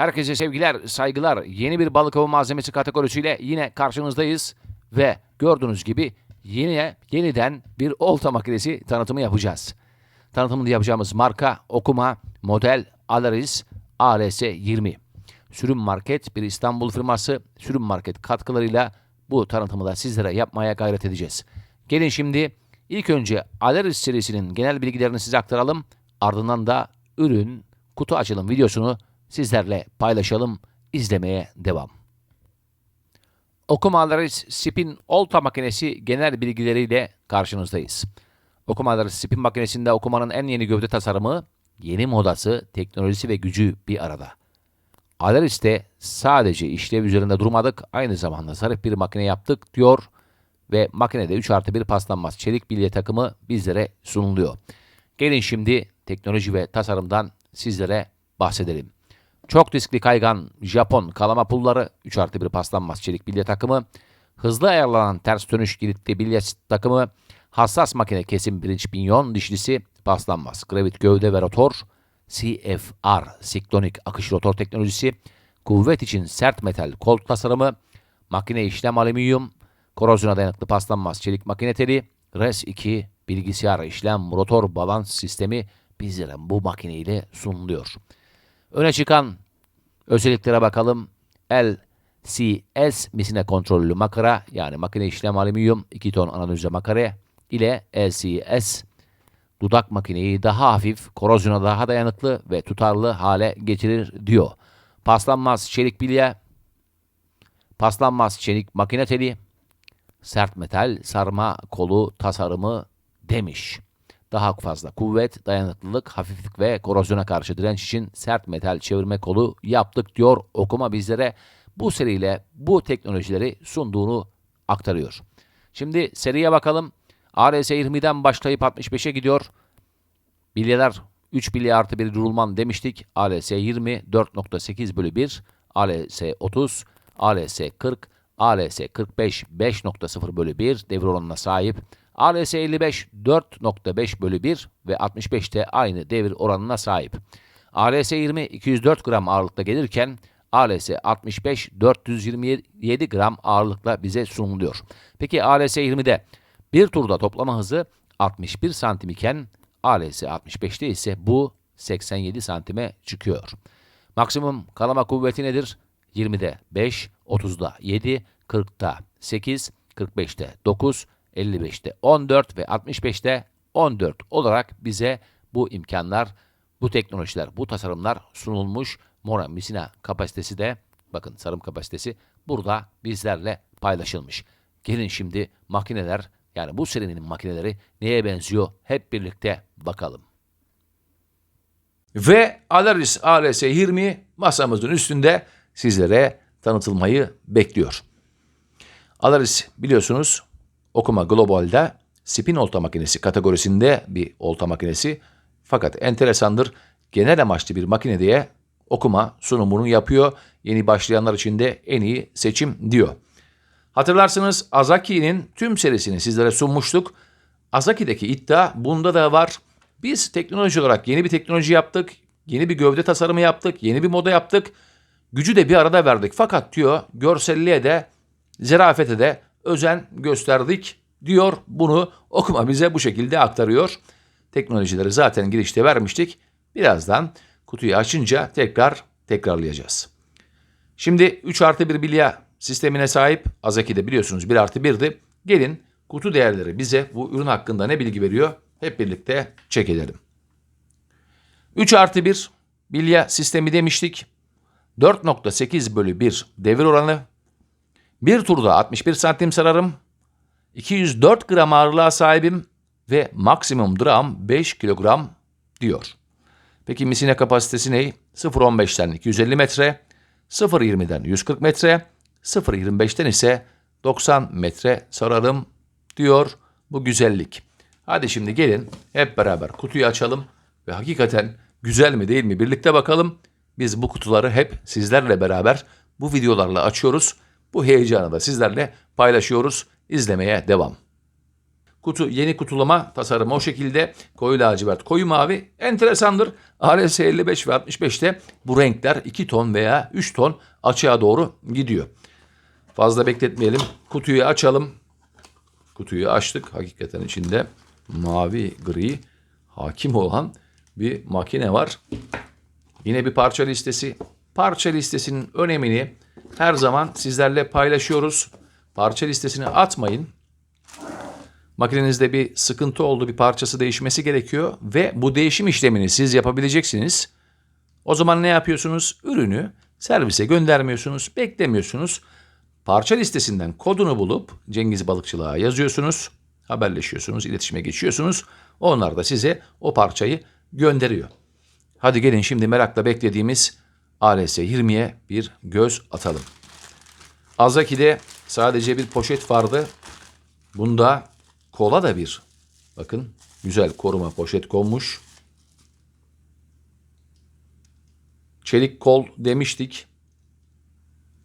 Herkese sevgiler, saygılar. Yeni bir balık avı malzemesi kategorisiyle yine karşınızdayız. Ve gördüğünüz gibi yine yeniden bir olta makinesi tanıtımı yapacağız. Tanıtımını yapacağımız marka, okuma, model Alaris ALS 20. Sürüm Market bir İstanbul firması Sürüm Market katkılarıyla bu tanıtımı da sizlere yapmaya gayret edeceğiz. Gelin şimdi ilk önce Alaris serisinin genel bilgilerini size aktaralım. Ardından da ürün, kutu açılım videosunu sizlerle paylaşalım, izlemeye devam. Okumaları Spin Olta makinesi genel bilgileriyle karşınızdayız. Okumaları Spin makinesinde okumanın en yeni gövde tasarımı, yeni modası, teknolojisi ve gücü bir arada. Alaris'te sadece işlev üzerinde durmadık, aynı zamanda zarif bir makine yaptık diyor ve makinede 3 artı 1 paslanmaz çelik bilye takımı bizlere sunuluyor. Gelin şimdi teknoloji ve tasarımdan sizlere bahsedelim. Çok riskli kaygan Japon kalama pulları 3 artı 1 paslanmaz çelik bilye takımı, hızlı ayarlanan ters dönüş kilitli bilye takımı, hassas makine kesim birinci pinyon dişlisi paslanmaz, gravit gövde ve rotor, CFR siklonik akış rotor teknolojisi, kuvvet için sert metal kol tasarımı, makine işlem alüminyum, korozyona dayanıklı paslanmaz çelik makine teli, RES 2 bilgisayar işlem rotor balans sistemi bizlere bu makine ile sunuluyor. Öne çıkan özelliklere bakalım. LCS misine kontrollü makara yani makine işlem alüminyum 2 ton analize makare ile LCS dudak makineyi daha hafif, korozyona daha dayanıklı ve tutarlı hale getirir diyor. Paslanmaz çelik bilye, paslanmaz çelik makine teli, sert metal sarma kolu tasarımı demiş. Daha fazla kuvvet, dayanıklılık, hafiflik ve korozyona karşı direnç için sert metal çevirme kolu yaptık diyor. Okuma bizlere bu seriyle bu teknolojileri sunduğunu aktarıyor. Şimdi seriye bakalım. ARS 20'den başlayıp 65'e gidiyor. Bilyeler 3 bilye artı 1 rulman demiştik. ALS 20 4.8 bölü 1, ALS 30, ALS 40, ALS 45 5.0 bölü 1 devir oranına sahip. ALS 55 4.5 bölü 1 ve 65 de aynı devir oranına sahip. ALS 20 204 gram ağırlıkta gelirken ALS 65 427 gram ağırlıkla bize sunuluyor. Peki ALS 20'de bir turda toplama hızı 61 santim iken ALS 65'te ise bu 87 santime çıkıyor. Maksimum kalama kuvveti nedir? 20'de 5, 30'da 7, 40'ta 8, 45'te 9, 55'te 14 ve 65'te 14 olarak bize bu imkanlar, bu teknolojiler, bu tasarımlar sunulmuş. Mora Misina kapasitesi de bakın sarım kapasitesi burada bizlerle paylaşılmış. Gelin şimdi makineler yani bu serinin makineleri neye benziyor hep birlikte bakalım. Ve Alaris ALS 20 masamızın üstünde sizlere tanıtılmayı bekliyor. Alaris biliyorsunuz Okuma Global'de spin olta makinesi kategorisinde bir olta makinesi. Fakat enteresandır genel amaçlı bir makine diye okuma sunumunu yapıyor. Yeni başlayanlar için de en iyi seçim diyor. Hatırlarsınız Azaki'nin tüm serisini sizlere sunmuştuk. Azaki'deki iddia bunda da var. Biz teknoloji olarak yeni bir teknoloji yaptık. Yeni bir gövde tasarımı yaptık. Yeni bir moda yaptık. Gücü de bir arada verdik. Fakat diyor görselliğe de zerafete de özen gösterdik diyor. Bunu okuma bize bu şekilde aktarıyor. Teknolojileri zaten girişte vermiştik. Birazdan kutuyu açınca tekrar tekrarlayacağız. Şimdi 3 artı 1 bilya sistemine sahip Azaki'de biliyorsunuz 1 artı 1'di. Gelin kutu değerleri bize bu ürün hakkında ne bilgi veriyor hep birlikte çek edelim. 3 artı 1 bilya sistemi demiştik. 4.8 bölü 1 devir oranı. Bir turda 61 santim sararım. 204 gram ağırlığa sahibim ve maksimum dram 5 kilogram diyor. Peki misine kapasitesi ne? 0.15'ten 250 metre, 0.20'den 140 metre, 0.25'ten ise 90 metre sararım diyor bu güzellik. Hadi şimdi gelin hep beraber kutuyu açalım ve hakikaten güzel mi değil mi birlikte bakalım. Biz bu kutuları hep sizlerle beraber bu videolarla açıyoruz. Bu heyecanı da sizlerle paylaşıyoruz. İzlemeye devam. Kutu yeni kutulama tasarımı o şekilde koyu lacivert, koyu mavi enteresandır. ARS 55 ve 65'te bu renkler 2 ton veya 3 ton açığa doğru gidiyor. Fazla bekletmeyelim. Kutuyu açalım. Kutuyu açtık. Hakikaten içinde mavi gri hakim olan bir makine var. Yine bir parça listesi. Parça listesinin önemini her zaman sizlerle paylaşıyoruz. Parça listesini atmayın. Makinenizde bir sıkıntı oldu, bir parçası değişmesi gerekiyor ve bu değişim işlemini siz yapabileceksiniz. O zaman ne yapıyorsunuz? Ürünü servise göndermiyorsunuz, beklemiyorsunuz. Parça listesinden kodunu bulup Cengiz Balıkçılığa yazıyorsunuz. Haberleşiyorsunuz, iletişime geçiyorsunuz. Onlar da size o parçayı gönderiyor. Hadi gelin şimdi merakla beklediğimiz ALS 20'ye bir göz atalım. Azaki'de sadece bir poşet vardı. Bunda kola da bir. Bakın güzel koruma poşet konmuş. Çelik kol demiştik.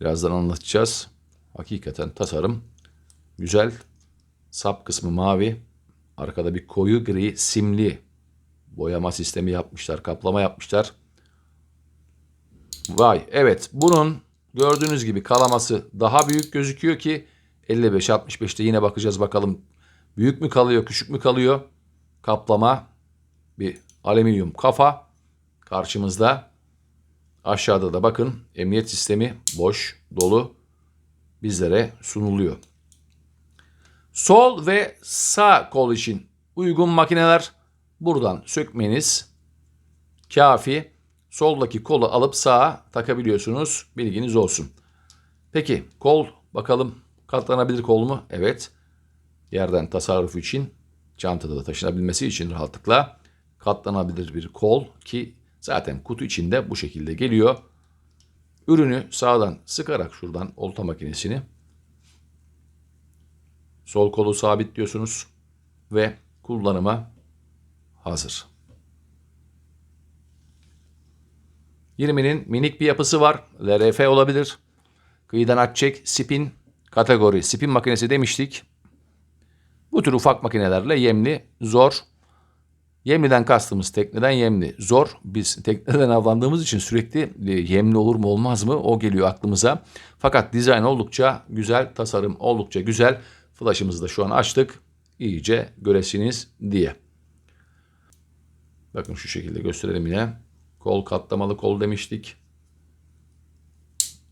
Birazdan anlatacağız. Hakikaten tasarım güzel. Sap kısmı mavi. Arkada bir koyu gri simli boyama sistemi yapmışlar, kaplama yapmışlar. Vay evet bunun gördüğünüz gibi kalaması daha büyük gözüküyor ki 55-65'te yine bakacağız bakalım büyük mü kalıyor küçük mü kalıyor. Kaplama bir alüminyum kafa karşımızda. Aşağıda da bakın emniyet sistemi boş dolu bizlere sunuluyor. Sol ve sağ kol için uygun makineler buradan sökmeniz kafi. Soldaki kolu alıp sağa takabiliyorsunuz. Bilginiz olsun. Peki kol bakalım katlanabilir kol mu? Evet. Yerden tasarruf için çantada da taşınabilmesi için rahatlıkla katlanabilir bir kol ki zaten kutu içinde bu şekilde geliyor. Ürünü sağdan sıkarak şuradan olta makinesini sol kolu sabitliyorsunuz ve kullanıma hazır. 20'nin minik bir yapısı var. LRF olabilir. Kıyıdan açacak spin kategori. Spin makinesi demiştik. Bu tür ufak makinelerle yemli zor. Yemliden kastımız tekneden yemli. Zor. Biz tekneden avlandığımız için sürekli e, yemli olur mu olmaz mı o geliyor aklımıza. Fakat dizayn oldukça güzel, tasarım oldukça güzel. Flash'ımızı da şu an açtık. İyice göresiniz diye. Bakın şu şekilde gösterelim yine. Kol katlamalı kol demiştik.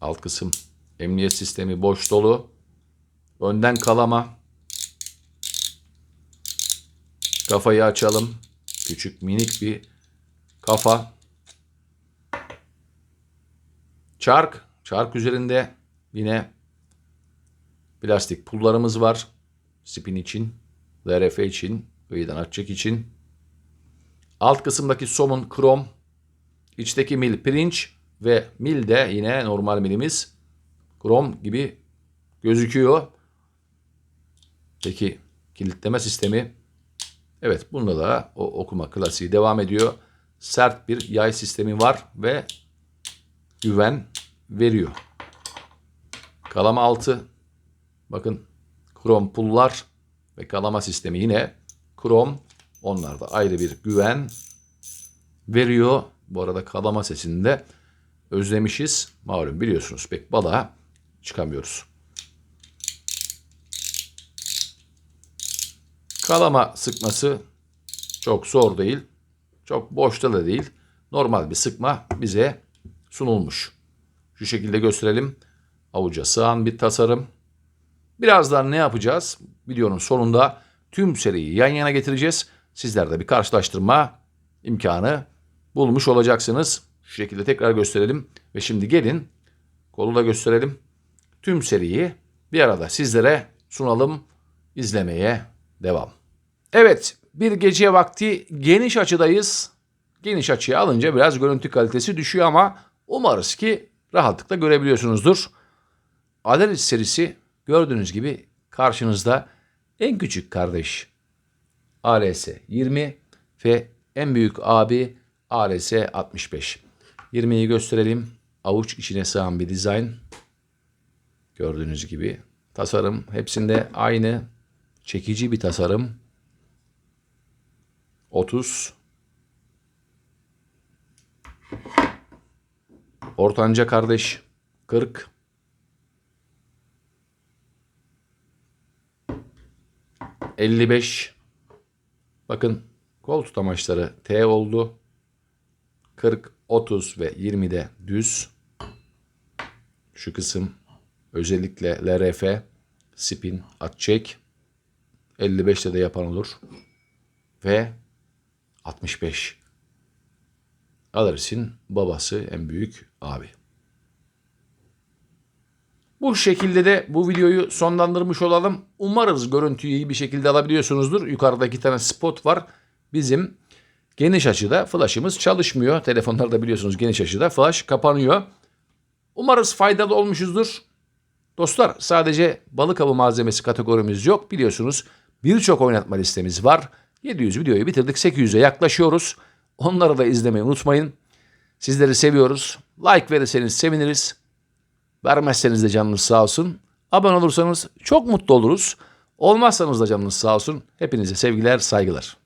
Alt kısım emniyet sistemi boş dolu. Önden kalama. Kafayı açalım. Küçük minik bir kafa. Çark. Çark üzerinde yine plastik pullarımız var. Spin için, LRF için, kıyıdan açacak için. Alt kısımdaki somun krom, içteki mil pirinç ve mil de yine normal milimiz krom gibi gözüküyor. Peki kilitleme sistemi evet bunda da o okuma klasiği devam ediyor. Sert bir yay sistemi var ve güven veriyor. Kalama altı bakın krom pullar ve kalama sistemi yine krom onlar da ayrı bir güven veriyor. Bu arada kalama sesini de özlemişiz. Malum biliyorsunuz pek balığa çıkamıyoruz. Kalama sıkması çok zor değil. Çok boşta da değil. Normal bir sıkma bize sunulmuş. Şu şekilde gösterelim. Avuca sığan bir tasarım. Birazdan ne yapacağız? Videonun sonunda tüm seriyi yan yana getireceğiz. Sizler de bir karşılaştırma imkanı bulmuş olacaksınız. Şu şekilde tekrar gösterelim. Ve şimdi gelin kolu da gösterelim. Tüm seriyi bir arada sizlere sunalım. izlemeye devam. Evet bir gece vakti geniş açıdayız. Geniş açıya alınca biraz görüntü kalitesi düşüyor ama umarız ki rahatlıkla görebiliyorsunuzdur. Adalet serisi gördüğünüz gibi karşınızda en küçük kardeş ALS 20 ve en büyük abi ALS 65. 20'yi gösterelim. Avuç içine sığan bir dizayn. Gördüğünüz gibi tasarım hepsinde aynı. Çekici bir tasarım. 30 Ortanca kardeş 40 55 Bakın kol tutamaçları T oldu. 40, 30 ve 20'de düz. Şu kısım özellikle LRF, spin, at çek. 55'te de yapan olur. Ve 65. Alarıs'ın babası en büyük abi. Bu şekilde de bu videoyu sonlandırmış olalım. Umarız görüntüyü iyi bir şekilde alabiliyorsunuzdur. Yukarıda iki tane spot var. Bizim geniş açıda flash'ımız çalışmıyor. Telefonlarda biliyorsunuz geniş açıda flash kapanıyor. Umarız faydalı olmuşuzdur. Dostlar sadece balık avı malzemesi kategorimiz yok. Biliyorsunuz birçok oynatma listemiz var. 700 videoyu bitirdik 800'e yaklaşıyoruz. Onları da izlemeyi unutmayın. Sizleri seviyoruz. Like verirseniz seviniriz. Vermezseniz de canınız sağ olsun. Abone olursanız çok mutlu oluruz. Olmazsanız da canınız sağ olsun. Hepinize sevgiler, saygılar.